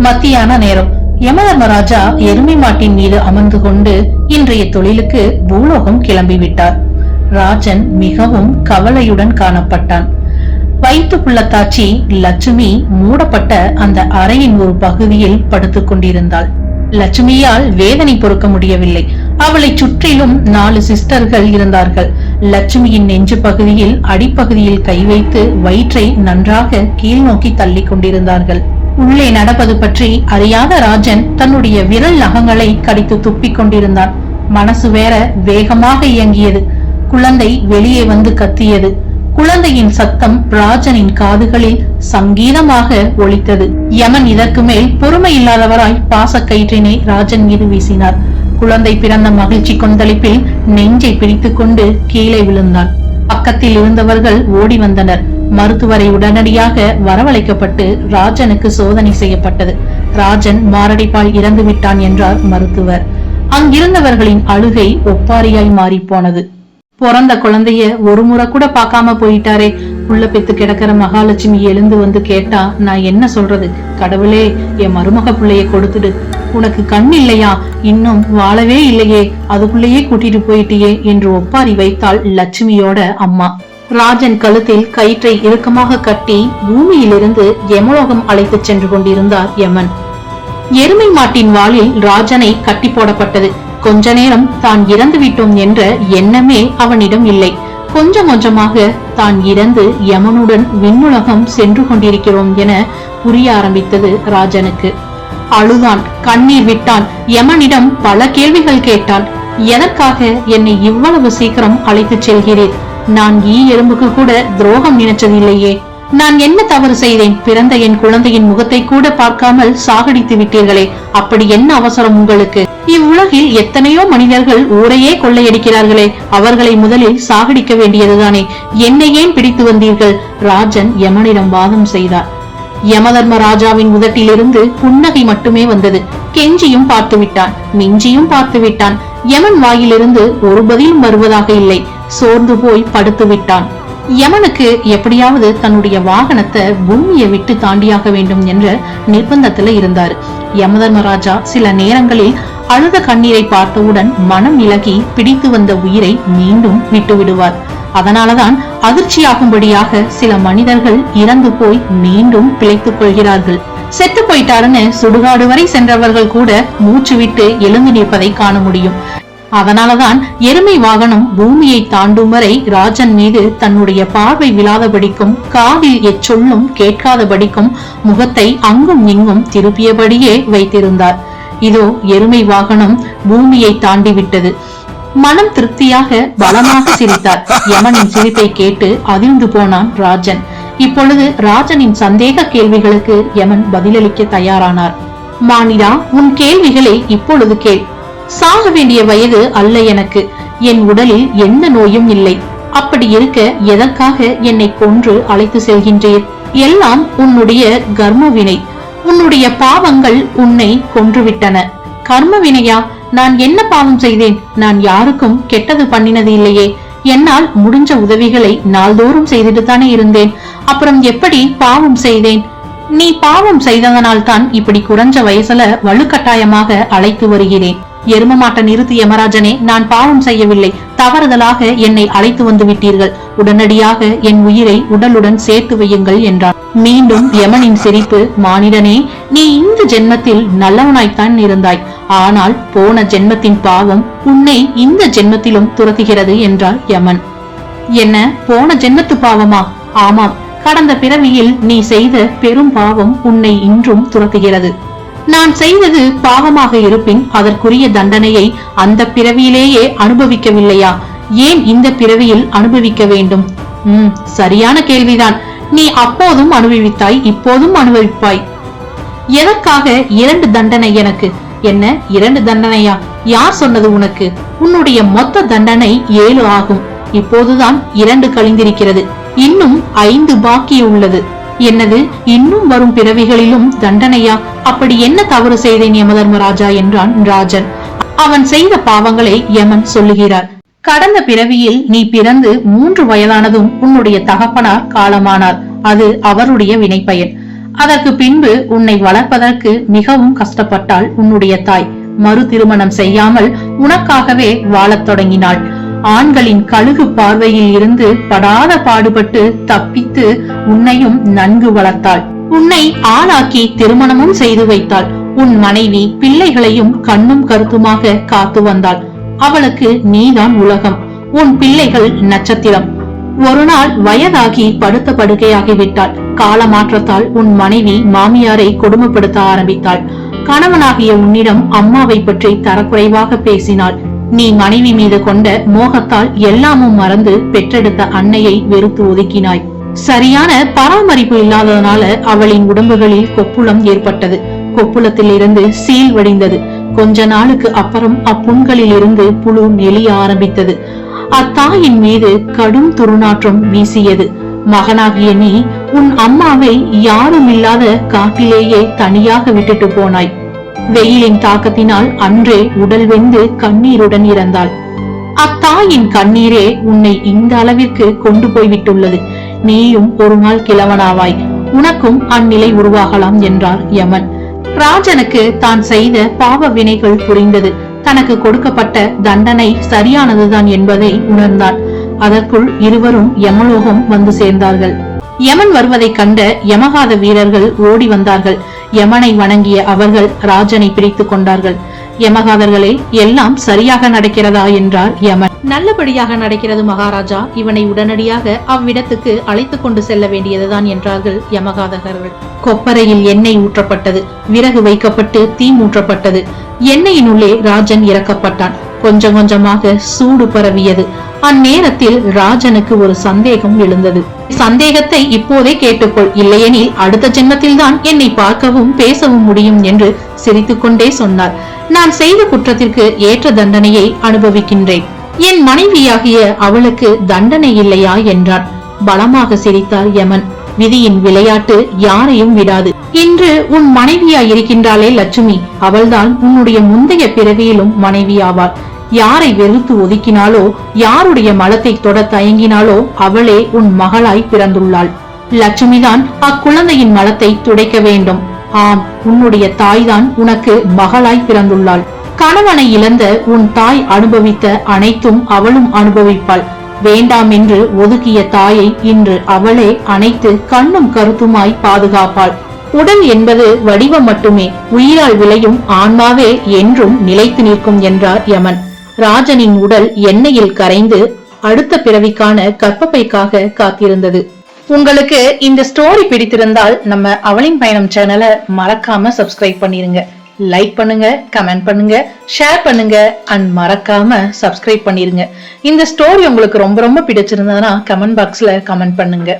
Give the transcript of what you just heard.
மத்தியான நேரம். யமதர்மராஜா எருமை மாட்டின் மீது அமர்ந்து கொண்டு இன்றைய தொழிலுக்கு பூலோகம் கிளம்பிவிட்டார். ராஜன் மிகவும் கவலையுடன் காணப்பட்டான். வயிற்று புள்ளத்தாச்சி லட்சுமி மூடப்பட்ட அந்த அறையின் ஒரு பகுதியில் படுத்துக் கொண்டிருந்தாள். லட்சுமியால் வேதனை பொறுக்க முடியவில்லை. அவளை சுற்றிலும் நாலு சிஸ்டர்கள் இருந்தார்கள். லட்சுமியின் நெஞ்சு பகுதியில் அடிப்பகுதியில் கை வைத்து வயிற்றை நன்றாக கீழ் நோக்கி தள்ளி கொண்டிருந்தார்கள். உள்ளே நடப்பது பற்றி அறியாத ராஜன் தன்னுடைய விரல் நகங்களை கடித்து துப்பிக் கொண்டிருந்தான். மனசு வேற வேகமாக இயங்கியது. குழந்தை வெளியே வந்து கத்தியது. குழந்தையின் சத்தம் ராஜனின் காதுகளில் சங்கீதமாக ஒலித்தது. யமன் இதற்கு மேல் பொறுமை இல்லாதவராய் பாசக்கயிற்றினை ராஜன் மீது வீசினார். குழந்தை பிறந்த மகிழ்ச்சி கொந்தளிப்பில் நெஞ்சை பிடித்துக் கொண்டு கீழே விழுந்தான். பக்கத்தில் இருந்தவர்கள் ஓடி வந்தனர். மருத்துவரை உடனடியாக வரவழைக்கப்பட்டு ராஜனுக்கு சோதனை செய்யப்பட்டது. ராஜன் மாரடைப்பால் இறந்து விட்டான் என்றார் மருத்துவர். அங்கிருந்தவர்களின் அழுகை ஒப்பாரியாய் மாறி போனது பிறந்த குழந்தைய ஒரு முறை கூட பார்க்காம போயிட்டாரே. உள்ள பெத்து கிடக்கிற மகாலட்சுமி எழுந்து வந்து கேட்டா நான் என்ன சொல்றது? கடவுளே என் மருமக பிள்ளைய கொடுத்துடு. உனக்கு கண் இல்லையா? இன்னும் வாழவே இல்லையே. அதுக்குள்ளேயே கூட்டிட்டு போயிட்டியே என்று ஒப்பாரி வைத்தாள் லட்சுமியோட அம்மா. ராஜன் கழுத்தில் கயிற்றை இறுக்கமாக கட்டி பூமியிலிருந்து யமலோகம் அழைத்துச் சென்று கொண்டிருந்தார் யமன். எருமை மாட்டின் வாளில் ராஜனை கட்டி போடப்பட்டது. கொஞ்ச நேரம் தான் இறந்து விட்டோம் என்ற எண்ணமே அவனிடம் இல்லை. கொஞ்சம் கொஞ்சமாக தான் இறந்து யமனுடன் விண்ணுலகம் சென்று கொண்டிருக்கிறோம் என புரிய ஆரம்பித்தது ராஜனுக்கு. அழுதான் கண்ணீர் விட்டான். யமனிடம் பல கேள்விகள் கேட்டான் எதற்காக என்னை இவ்வளவு சீக்கிரம் அழைத்துச் செல்கிறேன் நான் ஈ எறும்புக்கு கூட துரோகம் நினைச்சது இல்லையே நான் என்ன தவறு செய்தேன்? பிறந்த என் குழந்தையின் முகத்தை கூட பார்க்காமல் சாகடித்து விட்டீர்களே. அப்படி என்ன அவசரம் உங்களுக்கு? இவ்வுலகில் எத்தனையோ மனிதர்கள் ஊரையே கொள்ளையடிக்கிறார்களே. அவர்களை முதலில் சாகடிக்க வேண்டியதுதானே. என்னை ஏன் பிடித்து வந்தீர்கள்? ராஜன் யமனிடம் வாதம் செய்தார். யமதர்ம ராஜாவின் உதட்டிலிருந்து புன்னகை மட்டுமே வந்தது. கெஞ்சியும் பார்த்து விட்டான் மிஞ்சியும் பார்த்து விட்டான் யமன் வாயிலிருந்து ஒரு பதிலும் வருவதாக இல்லை. சோர்ந்து போய் படுத்து விட்டான். யமனுக்கு எப்படியாவது தன்னுடைய வாகனத்தை பூமியை விட்டு தாண்டியாக வேண்டும் என்ற நிர்பந்தத்துல இருந்தார். யமதர்மராஜா சில நேரங்களில் அழுத கண்ணீரை பார்த்தவுடன் மனம் இலகி பிடித்து வந்த உயிரை மீண்டும் விட்டு விடுவார் அதனாலதான் அதிர்ச்சியாகும்படியாக சில மனிதர்கள் இறந்து போய் மீண்டும் பிழைத்துக் கொள்கிறார்கள். செத்து போயிட்டாருன்னு சுடுகாடு வரை சென்றவர்கள் கூட மூச்சு விட்டு எழுந்து நிற்பதை காண முடியும். அதனாலதான் எருமை வாகனம் பூமியை தாண்டும் வரை ராஜன் மீது தன்னுடைய பார்வை விழாதபடிக்கும் காதில் எச்சொல்லும் கேட்காதபடிக்கும் முகத்தை அங்கும் இங்கும் திருப்பியபடியே வைத்திருந்தார். இதோ எருமை வாகனம் பூமியை தாண்டிவிட்டது. மனம் திருப்தியாக பலமாக சிரித்தார். யமனின் சிரிப்பை கேட்டு அதிர்ந்து போனான் ராஜன். இப்பொழுது ராஜனின் சந்தேக கேள்விகளுக்கு யமன் பதிலளிக்க தயாரானார். மானிடா உன் கேள்விகளை இப்பொழுது கேள். சாக வேண்டிய வயது அல்ல எனக்கு. என் உடலில் எந்த நோயும் இல்லை. அப்படி இருக்க எதற்காக என்னை கொன்று அழைத்து செல்கின்றீர்? எல்லாம் உன்னுடைய கர்ம வினை உன்னுடைய பாவங்கள் உன்னை கொன்றுவிட்டன. கர்ம வினையா நான் என்ன பாவம் செய்தேன்? நான் யாருக்கும் கெட்டது பண்ணினது இல்லையே. என்னால் முடிஞ்ச உதவிகளை நாள்தோறும் செய்துட்டு தானே இருந்தேன். அப்புறம் எப்படி பாவம் செய்தேன்? நீ பாவம் செய்ததனால் தான் இப்படி குறைஞ்ச வயசுல வலுக்கட்டாயமாக அழைத்து வருகிறேன். எரும மாட்ட நிறுத்தி யமராஜனே நான் பாவம் செய்யவில்லை. தவறுதலாக என்னை அழைத்து வந்து விட்டீர்கள். உடனடியாக என் உயிரை உடலுடன் சேர்த்து வையுங்கள் என்றான். மீண்டும் யமனின் சிரிப்பு மானிடனே நீ இந்த ஜென்மத்தில் நல்லவனாய்த்தான் இருந்தாய். ஆனால் போன ஜென்மத்தின் பாவம் உன்னை இந்த ஜென்மத்திலும் துரத்துகிறது என்றார் யமன். என்ன போன ஜென்மத்து பாவமா? ஆமாம். கடந்த பிறவியில் நீ செய்த பெரும் பாவம் உன்னை இன்றும் துரத்துகிறது. நான் செய்தது பாவமாக இருப்பின் அதற்குரிய தண்டனையை அந்த பிறவியிலேயே அனுபவிக்கவில்லையா? ஏன் இந்த பிறவியில் அனுபவிக்க வேண்டும்? உம் சரியான கேள்விதான். நீ அப்போதும் அனுபவித்தாய் இப்போதும் அனுபவிப்பாய். எதற்காக இரண்டு தண்டனை எனக்கு? என்ன இரண்டு தண்டனையா? யார் சொன்னது உனக்கு? உன்னுடைய மொத்த தண்டனை ஏழு ஆகும். இப்போதுதான் இரண்டு கழிந்திருக்கிறது. இன்னும் ஐந்து பாக்கி உள்ளது என்னது இன்னும் வரும் பிறவிகளிலும் தண்டனையா? அப்படி என்ன தவறு செய்தேன் யமதர்மராஜா என்றான் ராஜன். அவன் செய்த பாவங்களை யமன் சொல்லுகிறார். கடந்த பிறவியில் நீ பிறந்து மூன்று வயதானதும் உன்னுடைய தகப்பனார் காலமானார். அது அவருடைய வினைப்பயன். அதற்கு பின்பு உன்னை வளர்ப்பதற்கு மிகவும் கஷ்டப்பட்டால் உன்னுடைய தாய். மறு திருமணம் செய்யாமல் உனக்காகவே வாழத் தொடங்கினாள். ஆண்களின் கழுகு பார்வையில் இருந்து படாத பாடுபட்டு தப்பித்து உன்னையும் நன்கு வளர்த்தாள். உன்னை ஆளாக்கி திருமணமும் செய்து வைத்தாள். உன் மனைவி பிள்ளைகளையும் கண்ணும் கருத்துமாக காத்து வந்தாள். அவளுக்கு நீதான் உலகம். உன் பிள்ளைகள் நட்சத்திரம். ஒரு நாள் வயதாகி படுத்த படுக்கையாகிவிட்டாள் காலமாற்றத்தால் உன் மனைவி மாமியாரை கொடுமைப்படுத்த ஆரம்பித்தாள். கணவனாகிய உன்னிடம் அம்மாவை பற்றி தரக்குறைவாக பேசினாள். நீ மனைவி மீது கொண்ட மோகத்தால் எல்லாமும் மறந்து பெற்றெடுத்த அன்னையை வெறுத்து ஒதுக்கினாய். சரியான பராமரிப்பு இல்லாததனால அவளின் உடம்புகளில் கொப்புளம் ஏற்பட்டது. கொப்புளத்தில் இருந்து சீல் வடிந்தது. கொஞ்ச நாளுக்கு அப்புறம் அப்புண்களில் இருந்து புழு நெளிய ஆரம்பித்தது. அத்தாயின் மீது கடும் துருநாற்றம் வீசியது. மகனாகிய நீ உன் அம்மாவை யாரும் இல்லாத காட்டிலேயே தனியாக விட்டுட்டு போனாய். வெயிலின் தாக்கத்தினால் அன்றே உடல் வெந்து கண்ணீருடன் இறந்தாள். அத்தாயின் கண்ணீரே உன்னை இந்த அளவிற்கு கொண்டு போய்விட்டுள்ளது. நீயும் ஒரு நாள் கிழவனாவாய். உனக்கும் அந்நிலை உருவாகலாம் என்றார் யமன். ராஜனுக்கு தான் செய்த பாவ வினைகள் புரிந்தது. தனக்கு கொடுக்கப்பட்ட தண்டனை சரியானதுதான் என்பதை உணர்ந்தான் அதற்குள் இருவரும் யமலோகம் வந்து சேர்ந்தார்கள். யமன் வருவதைக் கண்ட யமகாத வீரர்கள் ஓடி வந்தார்கள். யமனை வணங்கிய அவர்கள் ராஜனை பிடித்துக் கொண்டார்கள். யமகாதர்களே எல்லாம் சரியாக நடக்கிறதா என்றார் யமன். நல்லபடியாக நடக்கிறது மகாராஜா. இவனை உடனடியாக அவ்விடத்துக்கு அழைத்துக் கொண்டு செல்ல வேண்டியதுதான் என்றார்கள் யமகாதகர்கள் கொப்பரையில் எண்ணெய் ஊற்றப்பட்டது. விறகு வைக்கப்பட்டு தீ மூற்றப்பட்டது. எண்ணெயினுள்ளே ராஜன் இறக்கப்பட்டான். கொஞ்சம் கொஞ்சமாக சூடு பரவியது. அந்நேரத்தில் ராஜனுக்கு ஒரு சந்தேகம் எழுந்தது. சந்தேகத்தை இப்போதே கேட்டுக்கொள். இல்லையெனில் அடுத்த ஜென்மத்தில் தான் என்னை பார்க்கவும் பேசவும் முடியும் என்று சிரித்துக்கொண்டே சொன்னார். நான் செய்த குற்றத்திற்கு ஏற்ற தண்டனையை அனுபவிக்கின்றேன். என் மனைவியாகிய அவளுக்கு தண்டனை இல்லையா என்றான். பலமாக சிரித்தார் யமன். விதியின் விளையாட்டு யாரையும் விடாது. இன்று உன் மனைவியா இருக்கின்றாளே லட்சுமி. அவள்தான் உன்னுடைய முந்தைய பிறவியிலும் மனைவியாவாள். யாரை வெறுத்து ஒதுக்கினாலோ யாருடைய மலத்தை தொட தயங்கினாலோ அவளே உன் மகளாய் பிறந்துள்ளாள். லட்சுமிதான் அக்குழந்தையின் மலத்தை துடைக்க வேண்டும். ஆம் உன்னுடைய தாய்தான் உனக்கு மகளாய் பிறந்துள்ளாள். கணவனை இழந்த உன் தாய் அனுபவித்த அனைத்தும் அவளும் அனுபவிப்பாள். வேண்டாம் என்று ஒதுக்கிய தாயை இன்று அவளே அனைத்து கண்ணும் கருத்துமாய் பாதுகாப்பாள். உடல் என்பது வடிவம் மட்டுமே உயிரால் விளையும் ஆன்மாவே என்றும் நிலைத்து நிற்கும் என்றார் யமன். ராஜனின் உடல் எண்ணெயில் கரைந்து அடுத்த பிறவிக்கான கற்பப்பைக்காக காத்திருந்தது. உங்களுக்கு இந்த ஸ்டோரி பிடித்திருந்தால் நம்ம அவளின் பயணம் சேனலை மறக்காம சப்ஸ்கிரைப் பண்ணிருங்க. லைக் பண்ணுங்க கமெண்ட் பண்ணுங்க ஷேர் பண்ணுங்க அண்ட் மறக்காம சப்ஸ்கிரைப் பண்ணிருங்க. இந்த ஸ்டோரி உங்களுக்கு ரொம்ப ரொம்ப பிடிச்சிருந்ததுன்னா கமெண்ட் பாக்ஸ்ல கமெண்ட் பண்ணுங்க.